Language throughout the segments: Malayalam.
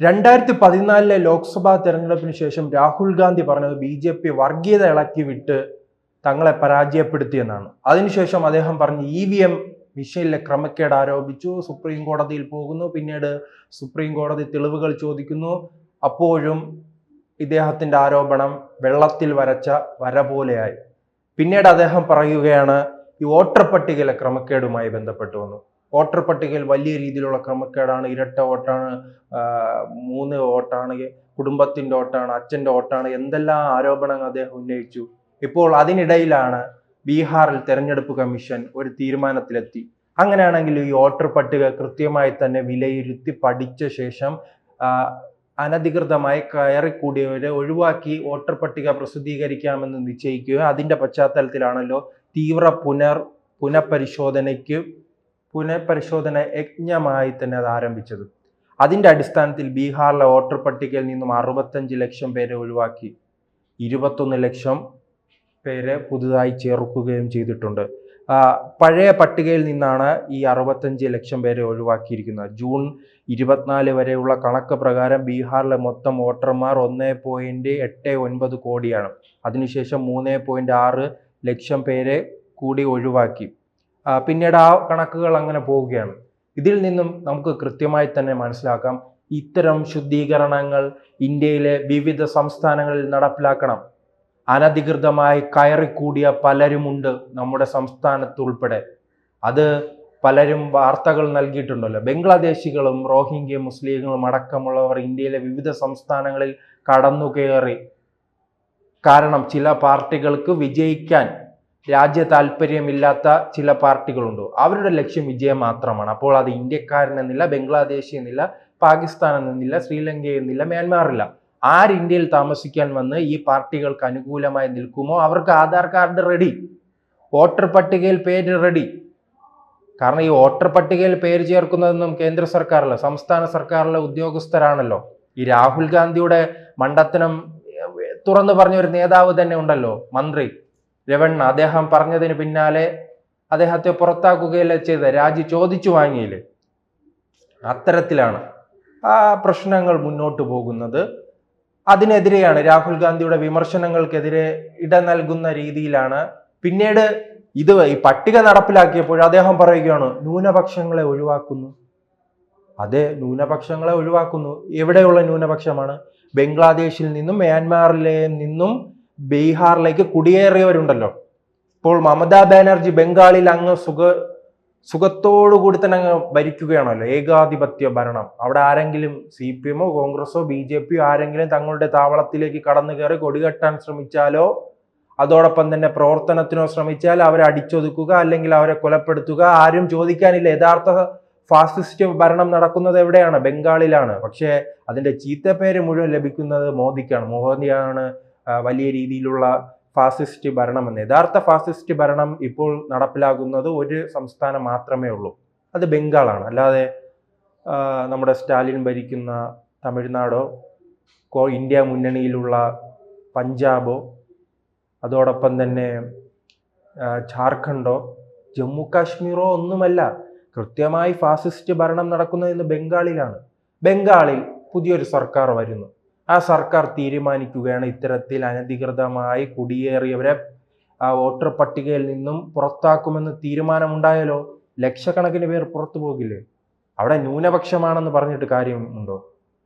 രണ്ടായിരത്തി പതിനാലിലെ ലോക്സഭാ തെരഞ്ഞെടുപ്പിന് ശേഷം രാഹുൽ ഗാന്ധി പറഞ്ഞത് ബി ജെ പി വർഗീയത ഇളക്കി വിട്ട് തങ്ങളെ പരാജയപ്പെടുത്തിയെന്നാണ് അതിനുശേഷം അദ്ദേഹം പറഞ്ഞു ഇ വി എം മിഷനിലെ ക്രമക്കേട് ആരോപിച്ചു സുപ്രീം കോടതിയിൽ പോകുന്നു പിന്നീട് സുപ്രീം കോടതി തെളിവുകൾ ചോദിക്കുന്നു. അപ്പോഴും ഇദ്ദേഹത്തിന്റെ ആരോപണം വെള്ളത്തിൽ വരച്ച വര പോലെയായി. പിന്നീട് അദ്ദേഹം പറയുകയാണ് ഈ വോട്ടർ പട്ടികയിലെ ക്രമക്കേടുമായി ബന്ധപ്പെട്ടു വന്നു. വോട്ടർ പട്ടികയിൽ വലിയ രീതിയിലുള്ള ക്രമക്കേടാണ്. ഇരട്ട വോട്ടാണ് മൂന്ന് വോട്ടാണ് കുടുംബത്തിന്റെ വോട്ടാണ് അച്ഛന്റെ വോട്ടാണ് എന്തെല്ലാം ആരോപണങ്ങൾ അദ്ദേഹം ഉന്നയിച്ചു. ഇപ്പോൾ അതിനിടയിലാണ് ബീഹാറിൽ തെരഞ്ഞെടുപ്പ് കമ്മീഷൻ ഒരു തീരുമാനത്തിലെത്തി. അങ്ങനെയാണെങ്കിൽ ഈ വോട്ടർ പട്ടിക കൃത്യമായി തന്നെ വിലയിരുത്തി പഠിച്ച ശേഷം അനധികൃതമായി കയറിക്കൂടിയവരെ ഒഴിവാക്കി വോട്ടർ പട്ടിക പ്രസിദ്ധീകരിക്കാമെന്ന് നിശ്ചയിക്കുകയും അതിന്റെ പശ്ചാത്തലത്തിലാണല്ലോ തീവ്ര പുനർ പുനഃപരിശോധനയ്ക്ക് പുനഃപരിശോധന യജ്ഞമായി തന്നെ അത് ആരംഭിച്ചത്. അതിന്റെ അടിസ്ഥാനത്തിൽ ബീഹാറിലെ വോട്ടർ പട്ടികയിൽ നിന്നും അറുപത്തഞ്ച് ലക്ഷം പേരെ ഒഴിവാക്കി. ഇരുപത്തൊന്ന് ലക്ഷം പേരെ പുതുതായി ചേർക്കുകയും ചെയ്തിട്ടുണ്ട്. പഴയ പട്ടികയിൽ നിന്നാണ് ഈ അറുപത്തഞ്ച് ലക്ഷം പേരെ ഒഴിവാക്കിയിരിക്കുന്നത്. ജൂൺ ഇരുപത്തിനാല് വരെയുള്ള കണക്ക് പ്രകാരം ബീഹാറിലെ മൊത്തം വോട്ടർമാർ ഒന്ന് പോയിന്റ് എട്ട് ഒൻപത് കോടിയാണ്. അതിനുശേഷം മൂന്ന് പോയിന്റ് ആറ് ലക്ഷം പേരെ കൂടി ഒഴിവാക്കി. പിന്നീട് ആ കണക്കുകൾ അങ്ങനെ പോവുകയാണ്. ഇതിൽ നിന്നും നമുക്ക് കൃത്യമായി തന്നെ മനസ്സിലാക്കാം. ഇത്തരം ശുദ്ധീകരണങ്ങൾ ഇന്ത്യയിലെ വിവിധ സംസ്ഥാനങ്ങളിൽ നടപ്പിലാക്കണം. അനധികൃതമായി കയറിക്കൂടിയ പലരുമുണ്ട് നമ്മുടെ സംസ്ഥാനത്തുൾപ്പെടെ. അത് പലരും വാർത്തകൾ നൽകിയിട്ടുണ്ടല്ലോ. ബംഗ്ലാദേശികളും റോഹിംഗ്യ മുസ്ലിങ്ങളും അടക്കമുള്ളവർ ഇന്ത്യയിലെ വിവിധ സംസ്ഥാനങ്ങളിൽ കടന്നു കയറി കാരണം ചില പാർട്ടികൾക്ക് വിജയിക്കാൻ രാജ്യ താല്പര്യമില്ലാത്ത ചില പാർട്ടികളുണ്ടോ. അവരുടെ ലക്ഷ്യം വിജയം മാത്രമാണ്. അപ്പോൾ അത് ഇന്ത്യക്കാരൻ എന്നില്ല ബംഗ്ലാദേശി എന്നില്ല പാകിസ്ഥാൻ എന്നില്ല ശ്രീലങ്ക എന്നില്ല മ്യാൻമാറില്ല. ആര് ഇന്ത്യയിൽ താമസിക്കാൻ വന്ന് ഈ പാർട്ടികൾക്ക് അനുകൂലമായി നിൽക്കുമോ? അവർക്ക് ആധാർ കാർഡ് റെഡി. വോട്ടർ പട്ടികയിൽ പേര് റെഡി. കാരണം ഈ വോട്ടർ പട്ടികയിൽ പേര് ചേർക്കുന്നതൊന്നും കേന്ദ്ര സർക്കാരല്ല സംസ്ഥാന സർക്കാരിലെ ഉദ്യോഗസ്ഥരാണല്ലോ. ഈ രാഹുൽ ഗാന്ധിയുടെ മണ്ടത്തനം തുറന്നു പറഞ്ഞ ഒരു നേതാവ് തന്നെ ഉണ്ടല്ലോ മന്ത്രി. രവണ്ണ അദ്ദേഹം പറഞ്ഞതിന് പിന്നാലെ അദ്ദേഹത്തെ പുറത്താക്കുകയല്ലേ ചെയ്ത രാജി ചോദിച്ചു വാങ്ങിയില്ലേ? അത്തരത്തിലാണ് ആ പ്രശ്നങ്ങൾ മുന്നോട്ട് പോകുന്നത്. അതിനെതിരെയാണ് രാഹുൽ ഗാന്ധിയുടെ വിമർശനങ്ങൾക്കെതിരെ ഇട നൽകുന്ന രീതിയിലാണ്. പിന്നീട് ഇത് ഈ പട്ടിക നടപ്പിലാക്കിയപ്പോൾ അദ്ദേഹം പറയുകയാണ് ന്യൂനപക്ഷങ്ങളെ ഒഴിവാക്കുന്നു. അതെ ന്യൂനപക്ഷങ്ങളെ ഒഴിവാക്കുന്നു. എവിടെയുള്ള ന്യൂനപക്ഷമാണ്? ബംഗ്ലാദേശിൽ നിന്നും മ്യാൻമാറിലെ നിന്നും ബീഹാറിലേക്ക് കുടിയേറിയവരുണ്ടല്ലോ. ഇപ്പോൾ മമതാ ബാനർജി ബംഗാളിൽ അങ്ങ് സുഖ സുഖത്തോടു കൂടി തന്നെ അങ്ങ് ഭരിക്കുകയാണല്ലോ. ഏകാധിപത്യ ഭരണം. അവിടെ ആരെങ്കിലും സി പി എമ്മോ കോൺഗ്രസോ ബി ജെ പിയോ ആരെങ്കിലും തങ്ങളുടെ താവളത്തിലേക്ക് കടന്നു കയറി കൊടികെട്ടാൻ ശ്രമിച്ചാലോ അതോടൊപ്പം തന്നെ പ്രവർത്തനത്തിനോ ശ്രമിച്ചാൽ അവരെ അടിച്ചൊതുക്കുക അല്ലെങ്കിൽ അവരെ കൊലപ്പെടുത്തുക ആരും ചോദിക്കാനില്ല. യഥാർത്ഥ ഫാസിസ്റ്റ് ഭരണം നടക്കുന്നത് എവിടെയാണ്? ബംഗാളിലാണ്. പക്ഷേ അതിന്റെ ചീത്തപ്പേര് മുഴുവൻ ലഭിക്കുന്നത് മോദിക്കാണ്. മോദിയാണ് വലിയ രീതിയിലുള്ള ഫാസിസ്റ്റ് ഭരണമെന്ന് യഥാർത്ഥ ഫാസിസ്റ്റ് ഭരണം ഇപ്പോൾ നടപ്പിലാകുന്നത് ഒരു സംസ്ഥാനം മാത്രമേ ഉള്ളൂ. അത് ബംഗാളാണ്. അല്ലാതെ നമ്മുടെ സ്റ്റാലിൻ ഭരിക്കുന്ന തമിഴ്നാടോ കോ ഇന്ത്യ മുന്നണിയിലുള്ള പഞ്ചാബോ അതോടൊപ്പം തന്നെ ജാർഖണ്ഡോ ജമ്മു കാശ്മീറോ ഒന്നുമല്ല. കൃത്യമായി ഫാസിസ്റ്റ് ഭരണം നടക്കുന്നത് ഇന്ന് ബംഗാളിലാണ്. ബംഗാളിൽ പുതിയൊരു സർക്കാർ വരുന്നു. ആ സർക്കാർ തീരുമാനിക്കുകയാണ് ഇത്തരത്തിൽ അനധികൃതമായി കുടിയേറിയവരെ വോട്ടർ പട്ടികയിൽ നിന്നും പുറത്താക്കുമെന്ന് തീരുമാനമുണ്ടായാലോ? ലക്ഷക്കണക്കിന് പേർ പുറത്തു പോകില്ലേ? അവിടെ ന്യൂനപക്ഷമാണെന്ന് പറഞ്ഞിട്ട് കാര്യമുണ്ടോ?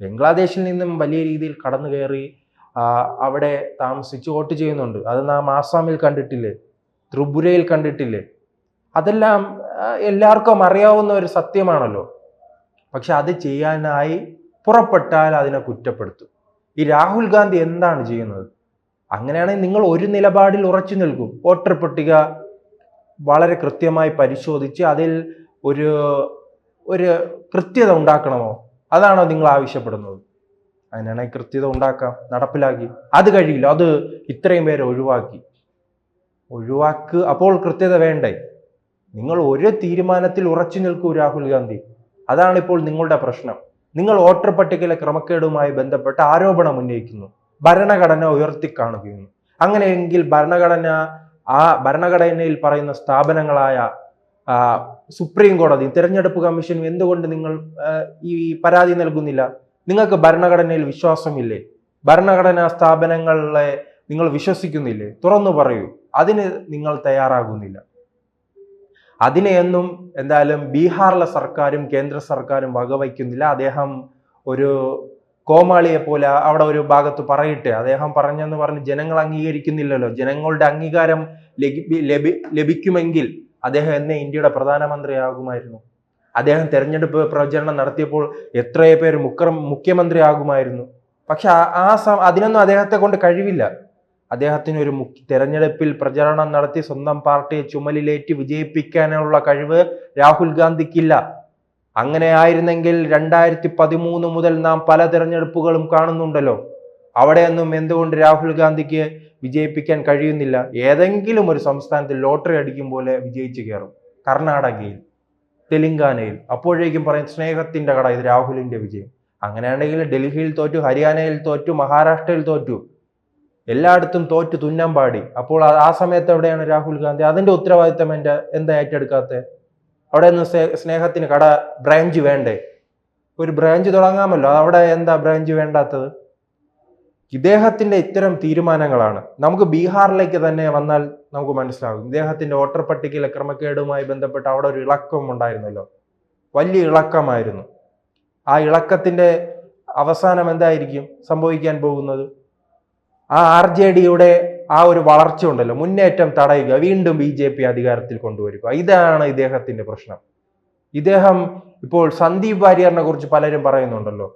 ബംഗ്ലാദേശിൽ നിന്നും വലിയ രീതിയിൽ കടന്നു കയറി അവിടെ താമസിച്ച് വോട്ട് ചെയ്യുന്നുണ്ട്. അത് നാം ആസാമിൽ കണ്ടിട്ടില്ലേ? ത്രിപുരയിൽ കണ്ടിട്ടില്ലേ? അതെല്ലാം എല്ലാവർക്കും അറിയാവുന്ന ഒരു സത്യമാണല്ലോ. പക്ഷെ അത് ചെയ്യാനായി പുറപ്പെട്ടാൽ അതിനെ കുറ്റപ്പെടുത്തും. ഈ രാഹുൽ ഗാന്ധി എന്താണ് ചെയ്യുന്നത്? അങ്ങനെയാണെങ്കിൽ നിങ്ങൾ ഒരു നിലപാടിൽ ഉറച്ചു നിൽക്കും. വോട്ടർ പട്ടിക വളരെ കൃത്യമായി പരിശോധിച്ച് അതിൽ ഒരു ഒരു കൃത്യത ഉണ്ടാക്കണമോ? അതാണോ നിങ്ങൾ ആവശ്യപ്പെടുന്നത്. അങ്ങനെയാണെങ്കിൽ കൃത്യത ഉണ്ടാക്കാം നടപ്പിലാക്കി. അത് കഴിയില്ല അത് ഇത്രയും പേരെ ഒഴിവാക്കി. ഒഴിവാക്ക് അപ്പോൾ കൃത്യത വേണ്ടേ? നിങ്ങൾ ഒരു തീരുമാനത്തിൽ ഉറച്ചു നിൽക്കൂ രാഹുൽ ഗാന്ധി. അതാണിപ്പോൾ നിങ്ങളുടെ പ്രശ്നം. നിങ്ങൾ വോട്ടർ പട്ടികയിലെ ക്രമക്കേടുമായി ബന്ധപ്പെട്ട് ആരോപണം ഉന്നയിക്കുന്നു. ഭരണഘടന ഉയർത്തിക്കാണുകയുന്നു. അങ്ങനെയെങ്കിൽ ഭരണഘടന ആ ഭരണഘടനയിൽ പറയുന്ന സ്ഥാപനങ്ങളായ സുപ്രീം കോടതി തിരഞ്ഞെടുപ്പ് കമ്മീഷൻ എന്തുകൊണ്ട് നിങ്ങൾ ഈ പരാതി നൽകുന്നില്ല? നിങ്ങൾക്ക് ഭരണഘടനയിൽ വിശ്വാസമില്ലേ? ഭരണഘടനാ സ്ഥാപനങ്ങളെ നിങ്ങൾ വിശ്വസിക്കുന്നില്ലേ? തുറന്നു പറയൂ. അതിന് നിങ്ങൾ തയ്യാറാകുന്നില്ല. അതിനെയൊന്നും എന്തായാലും ബീഹാറിലെ സർക്കാരും കേന്ദ്ര സർക്കാരും വകവയ്ക്കുന്നില്ല. അദ്ദേഹം ഒരു കോമാളിയെ പോലെ അവിടെ ഒരു ഭാഗത്ത് പറയിട്ട്. അദ്ദേഹം പറഞ്ഞെന്ന് പറഞ്ഞ് ജനങ്ങൾ അംഗീകരിക്കുന്നില്ലല്ലോ. ജനങ്ങളുടെ അംഗീകാരം ലഭി- ലഭി ലഭിക്കുമെങ്കിൽ അദ്ദേഹം എന്നെ ഇന്ത്യയുടെ പ്രധാനമന്ത്രിയാകുമായിരുന്നു. അദ്ദേഹം തെരഞ്ഞെടുപ്പ് പ്രചരണം നടത്തിയപ്പോൾ എത്രയോ പേര് മുക്ര മുഖ്യമന്ത്രിയാകുമായിരുന്നു. പക്ഷെ ആ- അതിനൊന്നും അദ്ദേഹത്തെ കൊണ്ട് കഴിവില്ല. അദ്ദേഹത്തിന് ഒരു തെരഞ്ഞെടുപ്പിൽ പ്രചരണം നടത്തി സ്വന്തം പാർട്ടിയെ ചുമലിലേറ്റി വിജയിപ്പിക്കാനുള്ള കഴിവ് രാഹുൽ ഗാന്ധിക്കില്ല. അങ്ങനെ ആയിരുന്നെങ്കിൽ രണ്ടായിരത്തി പതിമൂന്ന് മുതൽ നാം പല തെരഞ്ഞെടുപ്പുകളും കാണുന്നുണ്ടല്ലോ. അവിടെയൊന്നും എന്തുകൊണ്ട് രാഹുൽ ഗാന്ധിക്ക് വിജയിപ്പിക്കാൻ കഴിയുന്നില്ല? ഏതെങ്കിലും ഒരു സംസ്ഥാനത്ത് ലോട്ടറി അടിക്കും പോലെ വിജയിച്ചു കയറും. കർണാടകയിൽ തെലങ്കാനയിൽ. അപ്പോഴേക്കും പറയും സ്നേഹത്തിന്റെ കട ഇത് രാഹുലിന്റെ വിജയം. അങ്ങനെയാണെങ്കിൽ ഡൽഹിയിൽ തോറ്റു ഹരിയാനയിൽ തോറ്റു മഹാരാഷ്ട്രയിൽ തോറ്റു. എല്ലായിടത്തും തോറ്റു തുന്നാൻ പാടി. അപ്പോൾ ആ- സമയത്ത് എവിടെയാണ് രാഹുൽ ഗാന്ധി? അതിന്റെ ഉത്തരവാദിത്തം എന്റെ എന്താ ഏറ്റെടുക്കാത്തെ? അവിടെ നിന്ന് സ്നേഹത്തിന് കട ബ്രാഞ്ച് വേണ്ടേ? ഒരു ബ്രാഞ്ച് തുടങ്ങാമല്ലോ. അവിടെ എന്താ ബ്രാഞ്ച് വേണ്ടാത്തത്? ഇദ്ദേഹത്തിന്റെ ഇത്തരം തീരുമാനങ്ങളാണ്. നമുക്ക് ബീഹാറിലേക്ക് തന്നെ വന്നാൽ നമുക്ക് മനസ്സിലാകും. ഇദ്ദേഹത്തിന്റെ വോട്ടർ പട്ടികയിലെ ക്രമക്കേടുമായി ബന്ധപ്പെട്ട് അവിടെ ഒരു ഇളക്കം ഉണ്ടായിരുന്നല്ലോ. വലിയ ഇളക്കമായിരുന്നു. ആ ഇളക്കത്തിന്റെ അവസാനം എന്തായിരിക്കും സംഭവിക്കാൻ പോകുന്നത്? ആ ആർ ജെ ഡിയുടെ ആ ഒരു വളർച്ച ഉണ്ടല്ലോ. മുന്നേറ്റം തടയുക വീണ്ടും ബി ജെ പി അധികാരത്തിൽ കൊണ്ടുവരിക. ഇതാണ് ഇദ്ദേഹത്തിന്റെ പ്രശ്നം. ഇദ്ദേഹം ഇപ്പോൾ സന്ദീപ് വാര്യറിനെ കുറിച്ച് പലരും പറയുന്നുണ്ടല്ലോ.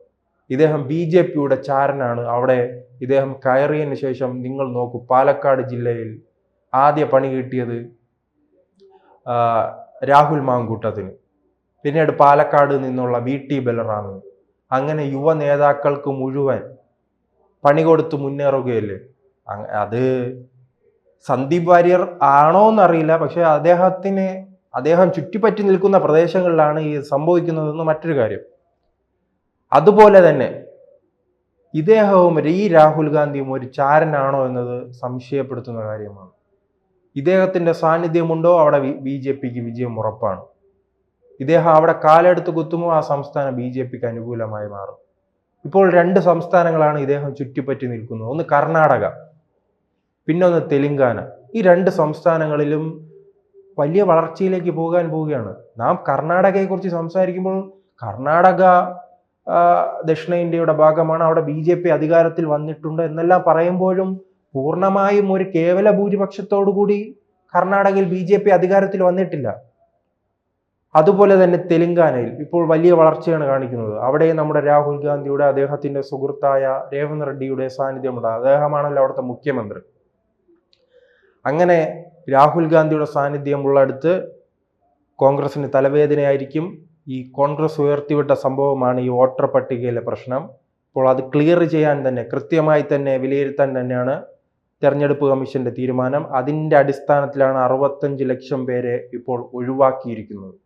ഇദ്ദേഹം ബി ജെ പിയുടെ ചാരനാണ്. അവിടെ ഇദ്ദേഹം കയറിയതിന് ശേഷം നിങ്ങൾ നോക്കൂ പാലക്കാട് ജില്ലയിൽ ആദ്യ പണി കിട്ടിയത് രാഹുൽ മാങ്കൂട്ടത്തിന്. പിന്നീട് പാലക്കാട് നിന്നുള്ള വി ടി ബലറാമിന് അങ്ങനെ യുവ നേതാക്കൾക്ക് മുഴുവൻ പണി കൊടുത്ത് മുന്നേറുകയല്ലേ? അത് സന്ദീപ് വാര്യർ ആണോ എന്നറിയില്ല പക്ഷെ അദ്ദേഹത്തിന് അദ്ദേഹം ചുറ്റിപ്പറ്റി നിൽക്കുന്ന പ്രദേശങ്ങളിലാണ് ഈ സംഭവിക്കുന്നതെന്ന് മറ്റൊരു കാര്യം. അതുപോലെ തന്നെ ഇദ്ദേഹവും ഈ രാഹുൽ ഗാന്ധിയും ഒരു ചാരനാണോ എന്നത് സംശയപ്പെടുത്തുന്ന കാര്യമാണ്. ഇദ്ദേഹത്തിന്റെ സാന്നിധ്യമുണ്ടോ? അവിടെ ബി ജെ പിക്ക് വിജയം ഉറപ്പാണ്. ഇദ്ദേഹം അവിടെ കാലെടുത്ത് കുത്തുമോ ആ സംസ്ഥാനം ബി ജെ പിക്ക് അനുകൂലമായി മാറും. ഇപ്പോൾ രണ്ട് സംസ്ഥാനങ്ങളാണ് ഇദ്ദേഹം ചുറ്റിപ്പറ്റി നിൽക്കുന്നത്. ഒന്ന് കർണാടക പിന്നെ ഒന്ന് തെലുങ്കാന. ഈ രണ്ട് സംസ്ഥാനങ്ങളിലും വലിയ വളർച്ചയിലേക്ക് പോകാൻ പോവുകയാണ്. നാം കർണാടകയെക്കുറിച്ച് സംസാരിക്കുമ്പോൾ കർണാടക ദക്ഷിണേന്ത്യയുടെ ഭാഗമാണ്. അവിടെ ബി ജെ പി അധികാരത്തിൽ വന്നിട്ടുണ്ട് എന്നെല്ലാം പറയുമ്പോഴും പൂർണമായും ഒരു കേവല ഭൂരിപക്ഷത്തോടു കൂടി കർണാടകയിൽ ബി ജെ പി അധികാരത്തിൽ വന്നിട്ടില്ല. അതുപോലെ തന്നെ തെലങ്കാനയിൽ ഇപ്പോൾ വലിയ വളർച്ചയാണ് കാണിക്കുന്നത്. അവിടെ നമ്മുടെ രാഹുൽ ഗാന്ധിയുടെ അദ്ദേഹത്തിന്റെ സുഹൃത്തായ രേവന്ത് റെഡ്ഡിയുടെ സാന്നിധ്യമുണ്ട്. അദ്ദേഹമാണല്ലോ അവിടുത്തെ മുഖ്യമന്ത്രി. അങ്ങനെ രാഹുൽ ഗാന്ധിയുടെ സാന്നിധ്യമുള്ളടുത്ത് കോൺഗ്രസിന് തലവേദനയായിരിക്കും. ഈ കോൺഗ്രസ് ഉയർത്തിവിട്ട സംഭവമാണ് ഈ വോട്ടർ പട്ടികയിലെ പ്രശ്നം. അപ്പോൾ അത് ക്ലിയർ ചെയ്യാൻ തന്നെ കൃത്യമായി തന്നെ വിലയിരുത്താൻ തന്നെയാണ് തെരഞ്ഞെടുപ്പ് കമ്മീഷന്റെ തീരുമാനം. അതിന്റെ അടിസ്ഥാനത്തിലാണ് അറുപത്തഞ്ച് ലക്ഷം പേരെ ഇപ്പോൾ ഒഴിവാക്കിയിരിക്കുന്നത്.